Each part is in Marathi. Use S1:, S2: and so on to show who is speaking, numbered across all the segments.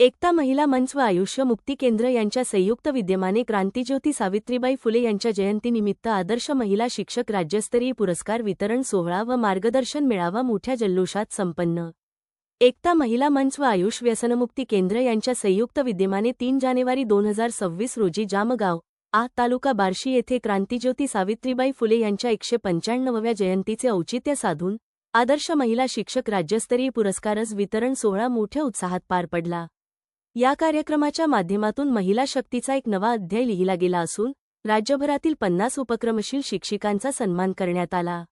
S1: एकता महिला मंच व आयुष्य मुक्ती केंद्र यांच्या संयुक्त विद्यमाने क्रांतीज्योती सावित्रीबाई फुले यांच्या जयंतीनिमित्त आदर्श महिला शिक्षक राज्यस्तरीय पुरस्कार वितरण सोहळा व मार्गदर्शन मेळावा मोठ्या जल्लोषात संपन्न. एकता महिला मंच व आयुष व्यसनमुक्ती केंद्र यांच्या संयुक्त विद्यमाने तीन जानेवारी दोन हजार सव्वीस रोजी जामगाव आ तालुका बार्शी येथे क्रांतीज्योती सावित्रीबाई फुले यांच्या एकशे पंच्याण्णवव्या जयंतीचे औचित्य साधून आदर्श महिला शिक्षक राज्यस्तरीय पुरस्कारच वितरण सोहळा मोठ्या उत्साहात पार पडला. या कार्यक्रमाच्या माध्यमातून महिला शक्तीचा एक नवा अध्याय लिहिला गेला असून राज्यभरातील पन्नास उपक्रमशील शिक्षिकांचा सन्मान करण्यात आला.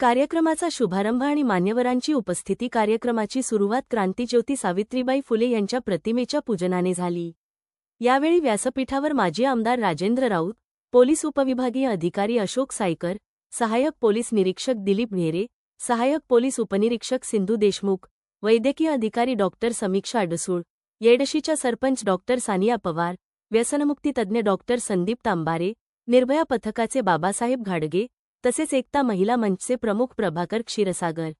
S1: कार्यक्रमाचा शुभारंभ आणि मान्यवरांची उपस्थिती कार्यक्रमाची सुरुवात क्रांतीज्योती सावित्रीबाई फुले यांच्या प्रतिमेच्या पूजनाने झाली. यावेळी व्यासपीठावर माजी आमदार राजेंद्र राऊत पोलीस उपविभागीय अधिकारी अशोक सायकर सहाय्यक पोलीस निरीक्षक दिलीप ढेरे सहाय्यक पोलीस उपनिरीक्षक सिंधू देशमुख वैद्यकीय अधिकारी डॉक्टर समीक्षा अडसूळ येडशीच्या सरपंच डॉक्टर सानिया पवार व्यसनमुक्ती तज्ज्ञ डॉक्टर संदीप तांबारे निर्भया पथकाचे बाबासाहेब घाडगे तसेच एकता महिला मंचचे प्रमुख प्रभाकर क्षीरसागर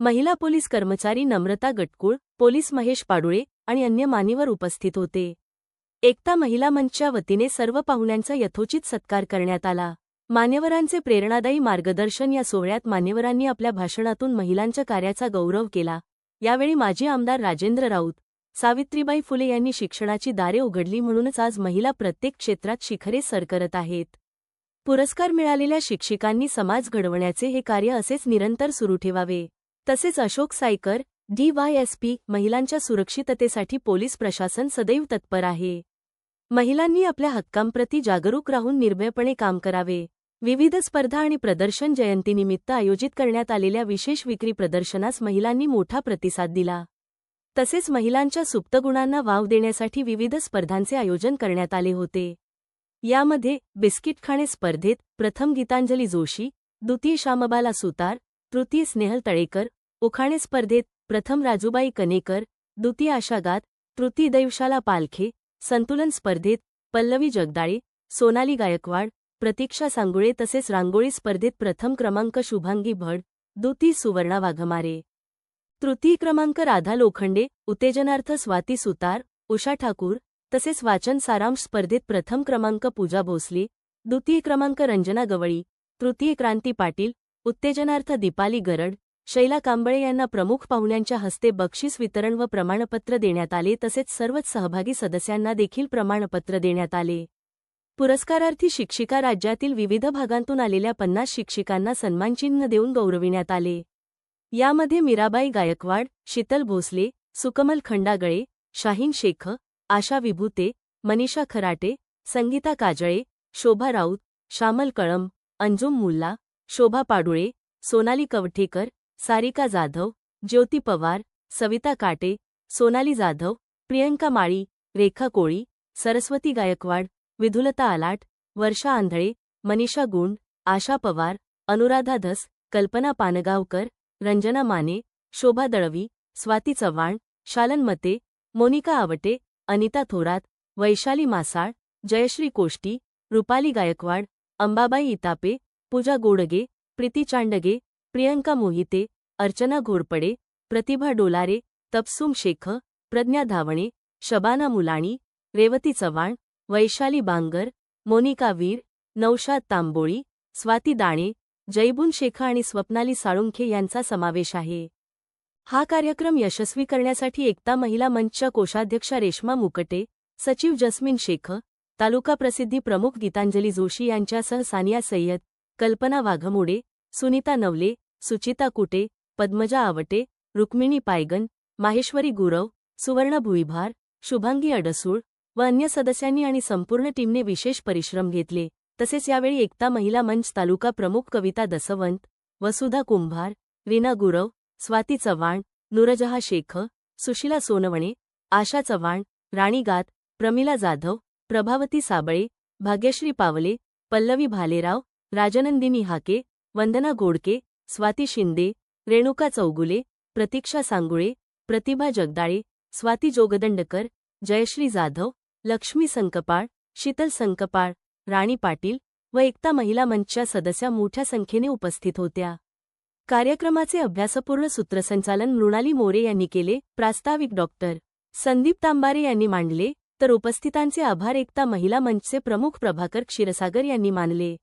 S1: महिला पोलीस कर्मचारी नम्रता गटकुळ पोलीस महेश पाडुळे आणि अन्य मान्यवर उपस्थित होते. एकता महिला मंचच्या वतीने सर्व पाहुण्यांचा यथोचित सत्कार करण्यात आला. मान्यवरांचे प्रेरणादायी मार्गदर्शन या सोहळ्यात मान्यवरांनी आपल्या भाषणातून महिलांच्या कार्याचा गौरव केला. यावेळी माजी आमदार राजेंद्र राऊत सावित्रीबाई फुले यांनी शिक्षणाची दारे उघडली म्हणूनच आज महिला प्रत्येक क्षेत्रात शिखरे सर करत आहेत. पुरस्कार मिळालेल्या शिक्षिकांनी समाज घडवण्याचे हे कार्य असेच निरंतर सुरू ठेवावे. तसेच अशोक सायकर डीवायएसपी महिलांच्या सुरक्षिततेसाठी पोलीस प्रशासन सदैव तत्पर आहे. महिलांनी आपल्या हक्कांप्रती जागरूक राहून निर्भयपणे काम करावे. विविध स्पर्धा आणि प्रदर्शन जयंतीनिमित्त आयोजित करण्यात आलेल्या विशेष विक्री प्रदर्शनास महिलांनी मोठा प्रतिसाद दिला. तसेच महिलांच्या सुप्तगुणांना वाव देण्यासाठी विविध स्पर्धांचे आयोजन करण्यात आले होते. यामध्ये बिस्किट खाणे स्पर्धेत प्रथम गीतांजली जोशी द्वितीय श्यामबाला सुतार तृतीय स्नेहल तळेकर उखाणे स्पर्धेत प्रथम राजूबाई कनेकर द्वितीय आशागात तृतीय दैवशाला पालखे संतुलन स्पर्धेत पल्लवी जगदाळे सोनाली गायकवाड प्रतीक्षा सांगुळे तसेच रांगोळी स्पर्धेत प्रथम क्रमांक शुभांगी भड द्वितीय सुवर्णा वाघमारे. तृतीय क्रमांक राधा लोखंडे उत्तेजनार्थ स्वाती सुतार उषा ठाकूर तसेच वाचन सारांश स्पर्धेत प्रथम क्रमांक पूजा भोसले द्वितीय क्रमांक रंजना गवळी तृतीय क्रांती पाटील उत्तेजनार्थ दीपाली गरड शैला कांबळे यांना प्रमुख पाहुण्यांच्या हस्ते बक्षीस वितरण व प्रमाणपत्र देण्यात आले तसेच सर्वच सहभागी सदस्यांना देखील प्रमाणपत्र देण्यात आले. पुरस्कारार्थी शिक्षिका राज्यातील विविध भागांतून आलेल्या पन्नास शिक्षिकांना सन्मानचिन्ह देऊन गौरविण्यात आले. यामध्ये मीराबाई गायकवाड शीतल भोसले सुकमल खंडागळे शाहीन शेख आशा विभूते मनीषा खराटे संगीता काजळे शोभा राऊत श्यामल कळम अंजुम मुल्ला शोभा पाडुळे सोनाली कवठेकर सारिका जाधव ज्योती पवार सविता काटे सोनाली जाधव प्रियंका माळी रेखा कोळी सरस्वती गायकवाड विधुलता आलाट वर्षा आंधळे मनीषा गुंड आशा पवार अनुराधा धस कल्पना पानगावकर रंजना माने शोभा दळवी स्वाती चव्हाण शालन मते मोनिका आवटे अनिता थोरात वैशाली मासाळ जयश्री कोष्टी रुपाली गायकवाड अंबाबाई इतापे पूजा गोडगे प्रीती चांडगे प्रियंका मोहिते अर्चना घोरपडे प्रतिभा डोलारे तपसूम शेख प्रज्ञा धावणे शबाना मुलाणी रेवती चव्हाण वैशाली बांगर मोनिका वीर नौशाद तांबोळी स्वाती दाणे जैबून शेखा आणि स्वप्नाली साळुंखे यांचा समावेश आहे. हा कार्यक्रम यशस्वी करण्यासाठी एकता महिला मंचच्या कोषाध्यक्षा रेश्मा मुकटे सचिव जस्मिन शेख तालुका प्रसिद्धी प्रमुख गीतांजली जोशी यांच्यासह सानिया सय्यद कल्पना वाघमोडे सुनीता नवले सुचिता कुटे पद्मजा आवटे रुक्मिणी पायगन माहेश्वरी गुरव सुवर्ण भुईभार शुभांगी अडसूळ व अन्य सदस्यांनी आणि संपूर्ण टीमने विशेष परिश्रम घेतले. तसेच यावेळी एकता महिला मंच तालुका प्रमुख कविता दसवंत वसुधा कुंभार रीना गुरव स्वाती चव्हाण नुरजहा शेख सुशिला सोनवणे आशा चव्हाण राणी गात प्रमिला जाधव प्रभावती साबळे भाग्यश्री पावले पल्लवी भालेराव राजनंदिनी हाके वंदना गोडके स्वाती शिंदे रेणुका चौगुले प्रतीक्षा सांगुळे प्रतिभा जगदाळे स्वाती जोगदंडकर जयश्री जाधव लक्ष्मी संकपाळ शीतल संकपाळ राणी पाटील व एकता महिला मंचच्या सदस्या मोठ्या संख्येने उपस्थित होत्या. कार्यक्रमाचे अभ्यासपूर्ण सूत्रसंचालन मृणाली मोरे यांनी केले प्रास्ताविक डॉक्टर संदीप तांबारे यांनी मांडले तर उपस्थितांचे आभार एकता महिला मंचचे प्रमुख प्रभाकर क्षीरसागर यांनी मानले.